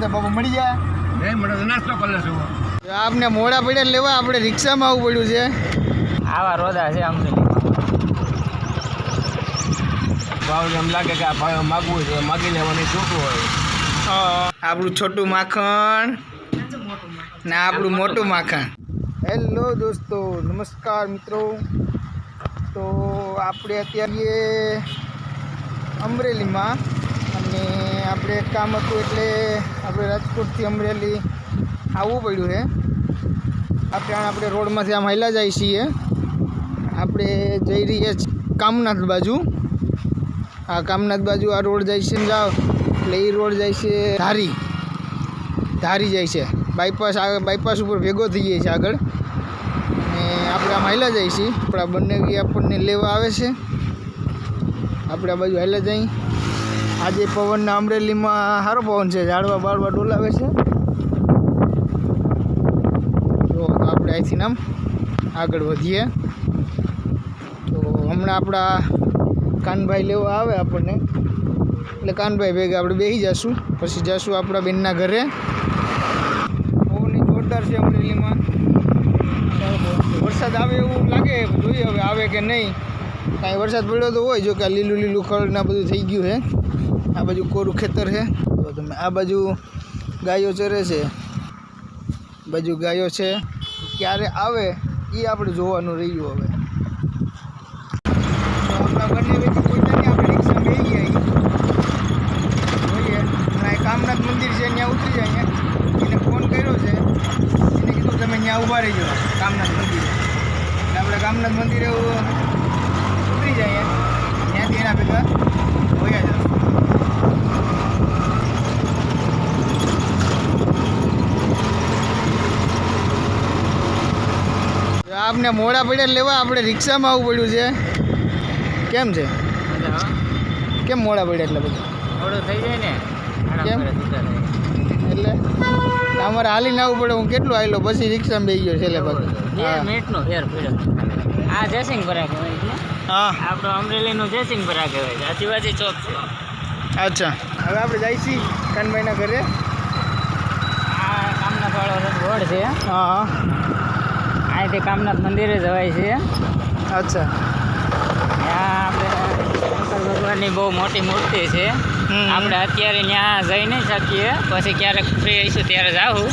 થાય બાબા મળી જાય. નહીં મળે નાસ્તો કરી લેશું આપને મોડા પડ્યા લેવા આપણે રિક્ષામાં આવવું પડ્યું છે. આવા રોદા છે આમ તો. ભાવ એમ લાગે કે આ ભાવ માગવું છે માગી લેવાની છૂટું હોય. આપણું છોટું માખણ. ને આપણું મોટું માખણ. હેલો દોસ્તો નમસ્કાર મિત્રો. તો આપણે અત્યારે અમરેલીમાં અને આપણે એક કામ હતું એટલે આપણે રાજકોટથી અમરેલી આવવું પડ્યું છે. આપણે આપણે રોડમાંથી આમ હાલ્યા જઈએ છીએ. આપણે જઈ રહીએ કામનાથ બાજુ. આ કામનાથ બાજુ આ રોડ જાય છે જાઓ. એટલે એ રોડ જાય છે ધારી. ધારી જાય છે. બાયપાસ આગળ બાયપાસ ઉપર ભેગો થઈ જાય છે આગળ. ને આપણે આમ હાલ્યા જઈએ છીએ. આપણા બંને આપણને લેવા આવે છે. આપણે આ બાજુ હાલ્યા જઈ આજે પવનના અમરેલીમાં સારો પવન છે, ઝાડવા બાળવા ડોલાવે છે. તો આપણે અહીંથી આમ આગળ વધીએ. તો હમણાં આપણા કાનભાઈ લેવા આવે આપણને. એટલે કાનભાઈ ભેગા આપણે બેસી જશું, પછી જશું આપણા બેનના ઘરે. પવન જોરદાર છે અમરેલીમાં. વરસાદ આવે એવું લાગે, જોઈએ હવે આવે કે નહીં. કાંઈ વરસાદ પડ્યો તો હોય, જો કે લીલું લીલું ખડ ને બધું થઈ ગયું છે. આ બાજુ કોરું ખેતર છે. તો તમે આ બાજુ ગાયો ચરે છે. બાજુ ગાયો છે. ક્યારે આવે એ આપણે જોવાનું રહ્યું હવે. આપણા બંને વ્યક્તિ પોતાની આપણે રિક્ષા બેસી ગયા જોઈએ. એક કામનાથ મંદિર છે, ત્યાં ઉતરી જાય અહીંયા એને ફોન કર્યો છે. એને કીધું તમે ત્યાં ઊભા રહી જાઓ કામનાથ મંદિરે. આપણે કામનાથ મંદિરે ઉતરી જાય ત્યાંથી એના ભેગા હોયા જશું તો આપને મોડા પડ્યા લેવા આપણે રિક્ષામાં આવવું પડ્યું છે. કેમ છે? કેમ મોડા પડ્યા એટલે બધું? થોડું થઈ જાય ને. કેમ? એટલે? અમારે હાલીને આવવું પડે હું કેટલું આવેલો પછી રિક્ષામાં બેસી ગયો છેલ્લે બે પછી મિનિટનો ફેર પડ્યો. આ જયસિંહપુરા કહેવાય છે હા. આપણો અમરેલીનું જયસિંહપુરા કહેવાય છે. આદિવાસી ચોક છે. અચ્છા. હવે આપણે જાય છીએ કાનભાઈના ઘરે. આ કામનાથ વાળો રોડ છે. હા હા. અહીંથી કામનાથ મંદિરે જવાય છે. અચ્છા. ત્યાં આપણે શંકર ભગવાનની બહુ મોટી મૂર્તિ છે. આપણે અત્યારે ત્યાં જઈ નહીં શકીએ. પછી ક્યારેક ફ્રી આવીશું ત્યારે જાવું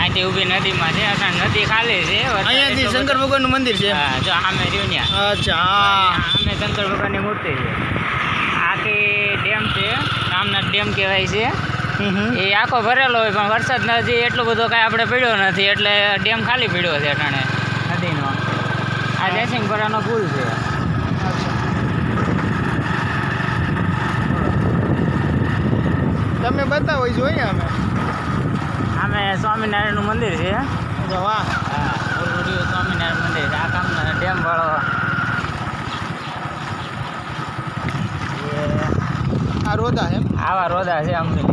અહીંથી ઊભી નદીમાં છે. અટાણ નદી ખાલી છે. અહીંયાથી શંકર ભગવાનનું મંદિર છે હા જો આમે રહ્યું ત્યાં. અચ્છા આમે શંકર ભગવાનની મૂર્તિ છે. આખી ડેમ છે. રામનાથ ડેમ કહેવાય છે. એ આખો ભરેલો હોય પણ વરસાદ નથી એટલો બધો કાંઈ આપણે પડ્યો નથી એટલે ડેમ ખાલી પડ્યો છે અટાણે. નદીનો. આ જયસિંહપુરાનો પુલ છે. અચ્છા તમે બતાવો જોઈએ અમે. અમે સ્વામિનારાયણનું મંદિર છે. વાહ. હા સ્વામિનારાયણ મંદિર. છે આ કામ ડેમ વાળો. આ રોદા છે આવા રોદા છે અમરેલી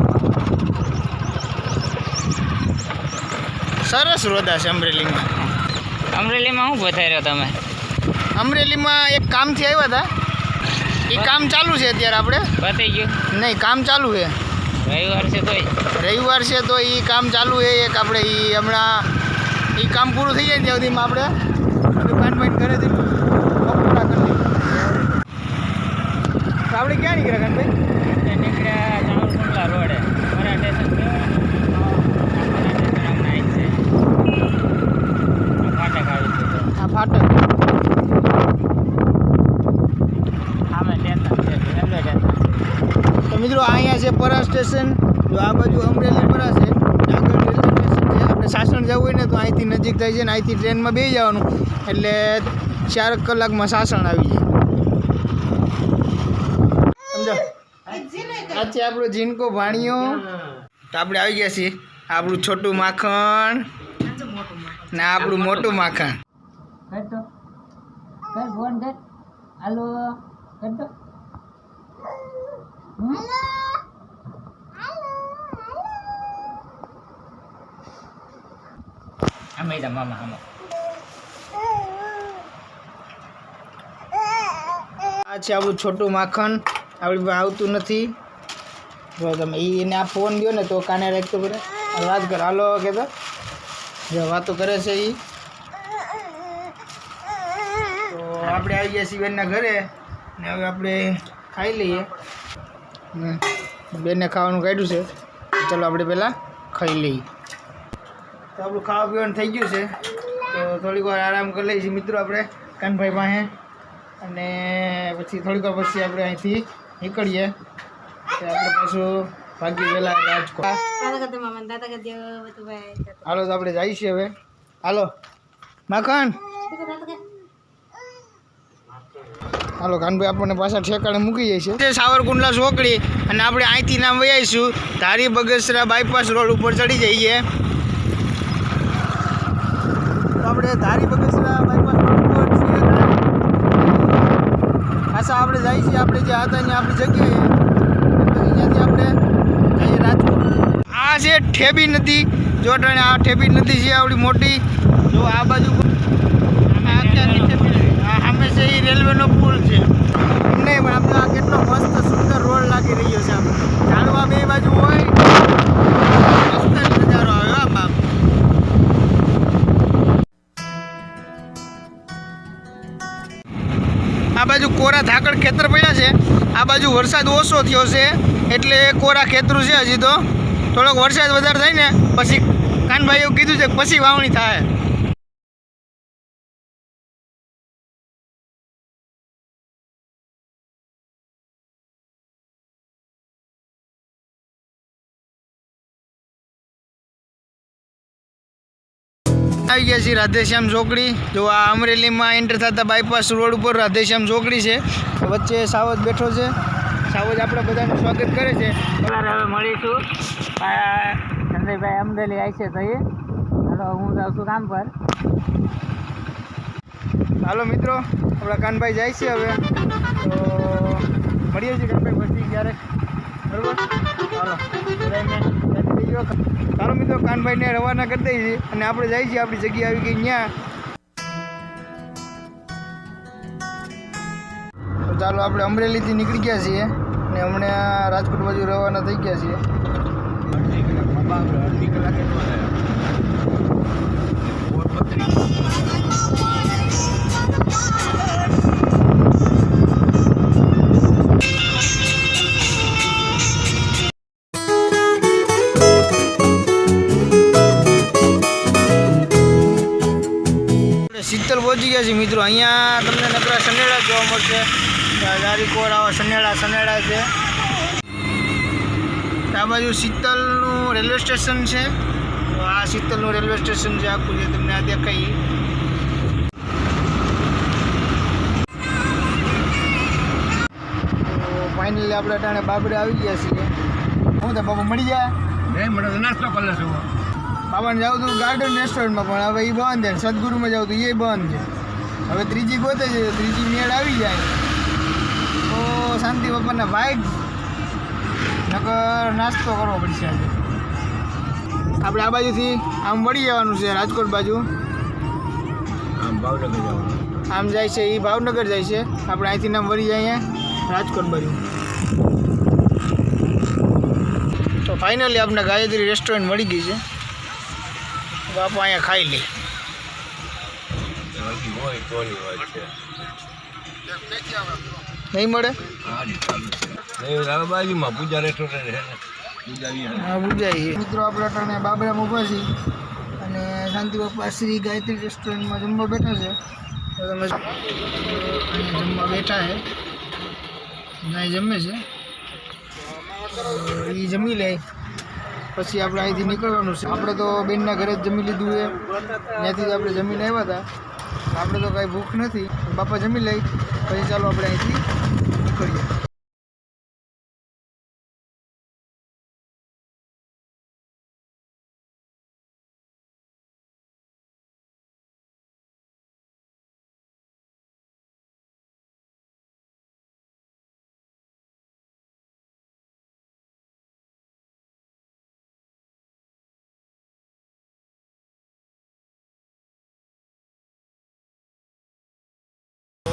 સરસ રોદા છે અમરેલીમાં. અમરેલીમાં શું પધાર્યો તમે? અમરેલીમાં એક કામથી આવ્યા હતા. એ કામ ચાલુ છે અત્યારે આપણે. પતી ગયું. નહીં કામ ચાલુ છે. રવિવાર છે તોય. રવિવાર છે તો એ કામ ચાલુ છે. એક આપણે એ હમણાં એ કામ પૂરું થઈ જાય ત્યાં સુધીમાં આપણે દુકાન બંધ કરે છે તો આપણે ક્યાં નીકળ્યા કાનભાઈ એટલે નીકળ્યા ચાવલકુંડલા રોડે મરા સ્ટેશન ફાટક આવી ગયું આ ફાટક સામે સ્ટેશન છે રેલવે સ્ટેશન તો મિત્રો અહીંયા છે પરા સ્ટેશન જો આ બાજુ અમરેલી ભરાશે આગળ રેલવે સ્ટેશન છે. આપણે સાસણ જવું હોય ને તો અહીંથી નજીક થાય છે ને અહીંથી ટ્રેનમાં બેસી જવાનું. એટલે ચાર કલાકમાં સાસણ આવી જાય. સમજો? આ આપણો જીનકો ભાણિયો. તો આપણે આવી ગયા છીએ. આપણું છોટું માખણ ને આપણું મોટું માખણ. હાલો. આમે મામા આમાં આ છે આપણું છોટું માખણ. આપણી આવતું નથી. જો તમે એને આ ફોન દો ને તો કાને રાખતો કરે વાત કર. હાલો કે તો જો વાતો કરે છે એ તો આપણે આવી ગયા બેનના ઘરે ને હવે આપણે ખાઈ લઈએ. બેનને ખાવાનું કાઢ્યું છે. ચાલો આપણે પહેલાં ખાઈ લઈએ. તો આપણું ખાવા પીવાનું થઈ ગયું છે. તો થોડીક વાર આરામ કરી લઈએ છીએ મિત્રો આપણે કાનભાઈ પાસે. અને પછી થોડીક વાર પછી આપણે અહીંથી નીકળીએ. તો આપણે પાછું ભાગી પહેલાં રાજકોટ. હાલો તો આપણે જઈએ છીએ હવે. હાલો. માખણ. હાલો કાનભાઈ આપણને પાછા ઠેકાણે મૂકી જાય છે. સાવરકુંડલા ચોકડી અને આપણે અહીંથી નામ વૈયાઈશું. ધારી બગસરા બાયપાસ રોડ ઉપર ચડી જઈએ તો આપણે ધારી બગસરા બાયપાસ છીએ પાછા આપણે જઈએ છીએ, આપણે જે હતા ત્યાં આપણી જગ્યાએ. અહીંયાથી આપણે જઈએ રાજકોટ. આ છે ઠેબી નદી. જો ટાણે આ ઠેબી નદી છે આપણી મોટી. જો આ બાજુ સામે છે. એ રેલવેનો પુલ છે. નહીં, પણ આપણે આ કેટલો મસ્ત, સુંદર રોડ લાગી રહ્યો છે આપણે ઝાડવા બે બાજુ હોય. આ બાજુ કોરા ધાકડ ખેતર પડ્યા છે. આ બાજુ વરસાદ ઓછો થયો છે. એટલે કોરા ખેતરું છે હજી તો. થોડોક વરસાદ વધારે થાય ને, પછી કાનભાઈએ કીધું છે પછી વાવણી થાય. આવી ગયા છીએ રાધેશ્યામ ચોકડી. જો આ અમરેલીમાં એન્ટર થતા બાયપાસ રોડ ઉપર રાધેશ્યામ ચોકડી છે. વચ્ચે સાવજ બેઠો છે. સાવજ આપણે બધાનું સ્વાગત કરે છે. હવે મળીશું. સંજયભાઈ અમરેલી આવી છે તઈ હાલો હું જાઉં છું કામ પર. હાલો મિત્રો આપણા કાનભાઈ જાય છે હવે. તો મળીએ છીએ કાનભાઈ પછી ક્યારેક. બરોબર? હાલો. બીજો ચાલો મિત્રો, કાનભાઈને રવાના કરી દઈએ છીએ અને આપણે જઈએ છીએ આપણી જગ્યા આવી ગઈ ત્યાં તો ચાલો આપણે અમરેલીથી નીકળી ગયા છીએ અને હમણાં રાજકોટ બાજુ રવાના થઈ ગયા છીએ. અડધી કલાક અડધી કલાકે છે મિત્રો અહીંયા તમને નકરા સનેડા જોવા મળશે. દારીકોર આવા સનેડા સનેડા છે. આ બાજુ શીતલનું રેલવે સ્ટેશન છે. આ શીતલનું રેલવે સ્ટેશન છે આખું જે તમને આ દેખાય. ફાઇનલી આપણે અટાણે બાબરે આવી ગયા છીએ. હું તો બાબા મળી જાય. નહીં તો નાસ્તો કરી લેશું બાબાને જાઉં તું ગાર્ડન રેસ્ટોરન્ટમાં પણ. હવે એ બંધ છે સદગુરુમાં જાઉં તું એ બંધ છે. હવે ત્રીજી ગોતે છે ત્રીજી મેળ આવી જાય. તો શાંતિ બાપાના ભાઈ નકર નાસ્તો કરવો પડશે આજે. આપણે આ બાજુથી આમ વળી જવાનું છે રાજકોટ બાજુ. આમ ભાવનગર જવાનું. આમ જાય છે એ ભાવનગર જાય છે. આપણે અહીંથી નામ વળી જાય અહીંયા રાજકોટ બાજુ. તો ફાઇનલી આપણે ગાયત્રી રેસ્ટોરન્ટ મળી ગઈ છે. બાપા અહીંયા ખાઈ લઈ હોય છે? નહીં મળે? હવે બાજુમાં પૂજા રેસ્ટોરન્ટ હા બુજાઈ મિત્રો આપણે અટાણે બાબરામાં છીએ અને શાંતિ બાપા શ્રી ગાયત્રી રેસ્ટોરન્ટમાં જમવા બેઠા છે. તો તમે જમવા બેઠા છે. ત્યાં જમે છે. એ જમી લે. પછી આપણે અહીંથી નીકળવાનું છે. આપણે તો બેનના ઘરે જ જમી લીધું છે. ત્યાંથી જ આપણે જમીને આવ્યા હતા. આપણે તો કાંઈ ભૂખ નથી. બાપા જમી લઈ પછી ચાલો આપણે અહીંથી નીકળીએ.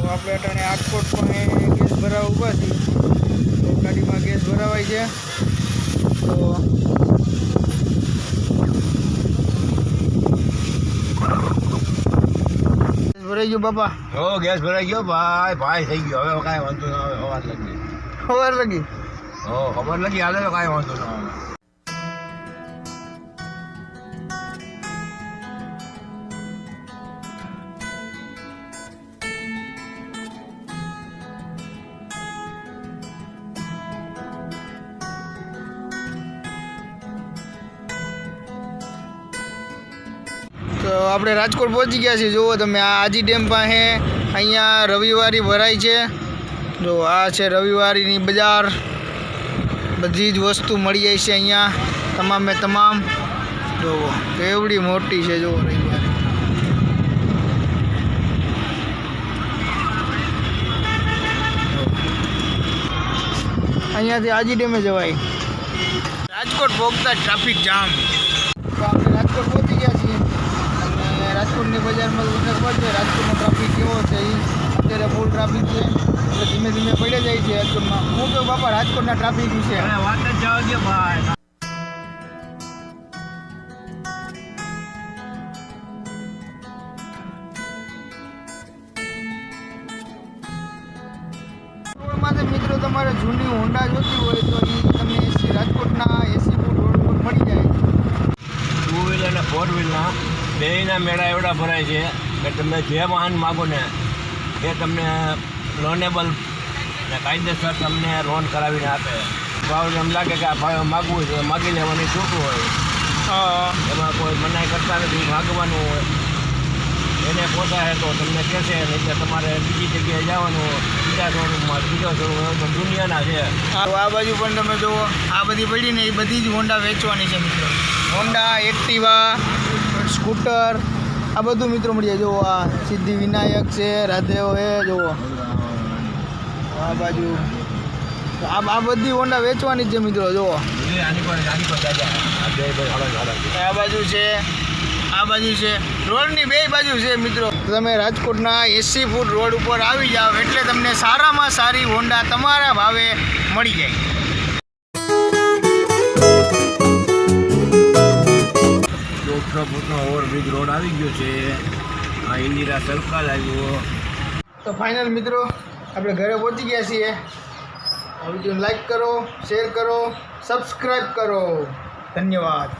તો આપણે અટાણે રાજકોટ પણ ગેસ ભરાવા ઊભા છીએ. તો ગાડીમાં ગેસ ભરાવાય છે. તો ભરાઈ ગયો બાપા? હો ગેસ ભરાઈ ગયો ભાઈ ભાઈ થઈ ગયો. હવે કાંઈ વાંધો ના આવે હવા લગી. ખબર લગી? હો ખબર લગી હાલે કાંઈ વાંધો ના આવે. આપણે રાજકોટ પહોંચી ગયા છીએ. જુઓ તમે, આ આજી ડેમ પાસે અહીંયા રવિવારી ભરાય છે. જો, આ છે રવિવારીની બજાર. બધી જ વસ્તુ મળી જાય છે અહીંયા. તમામે તમામ. જુઓ, કેવડી મોટી છે, જુઓ રવિવારી. અહીંયાથી આજી ડેમે જવાય. રાજકોટ પહોંચતા ટ્રાફિક જામ તો આપણે રાજકોટ પહોંચી ગયા છીએ અને રાજકોટની બજારમાં ખબર છે રાજકોટનો ટ્રાફિક કેવો છે એ અત્યારે ફૂલ ટ્રાફિક છે. એટલે ધીમે ધીમે પડે જાય છે રાજકોટમાં. હું કહું, બાપા, રાજકોટના ટ્રાફિક વિશે. વાત જ જવા દે ભાઈ. બેયના મેળા એવડા ભરાય છે કે તમે જે વાહન માગો ને એ તમને લોનેબલ ને કાયદેસર તમને લોન કરાવીને આપે. ભાવ એમ લાગે કે આ ભાવ માગવું છે માગી લેવાની છૂટ હોય? એમાં કોઈ મનાઈ કરતા નથી માગવાનું હોય. એને પોસાય તો તમને કહેશે નહીં કે તમારે બીજી જગ્યાએ જવાનું બીજા શોરૂમમાં બીજો શોરૂમ તો દુનિયાના છે. આ બાજુ પણ તમે જુઓ આ બધી પડી ને એ બધી જ હોન્ડા વેચવાની છે મિત્રો. હોન્ડા એક્ટિવા સ્કૂટર, આ બધું મિત્રો મળી જાય. જુઓ, આ સિદ્ધિ વિનાયક છે રાધેવ હે જુઓ. આ બાજુ. આ આ બધી હોન્ડા વેચવાની છે મિત્રો, જુઓ. આ બાજુ છે, આ બાજુ છે. રોડની બે બાજુ છે મિત્રો. તમે રાજકોટના એસી ફૂટ રોડ ઉપર આવી જાઓ એટલે તમને સારામાં સારી હોન્ડા તમારા ભાવે મળી જાય. દોઢસો ફૂટનો ઓવરબ્રિજ રોડ આવી ગયો છે. આ ઇન્દિરા સર્કલ આવ્યો. તો ફાઇનલ મિત્રો, આપણે ઘરે પહોંચી ગયા છીએ. આ વીડિયો લાઈક કરો શેર કરો સબસ્ક્રાઈબ કરો. ધન્યવાદ.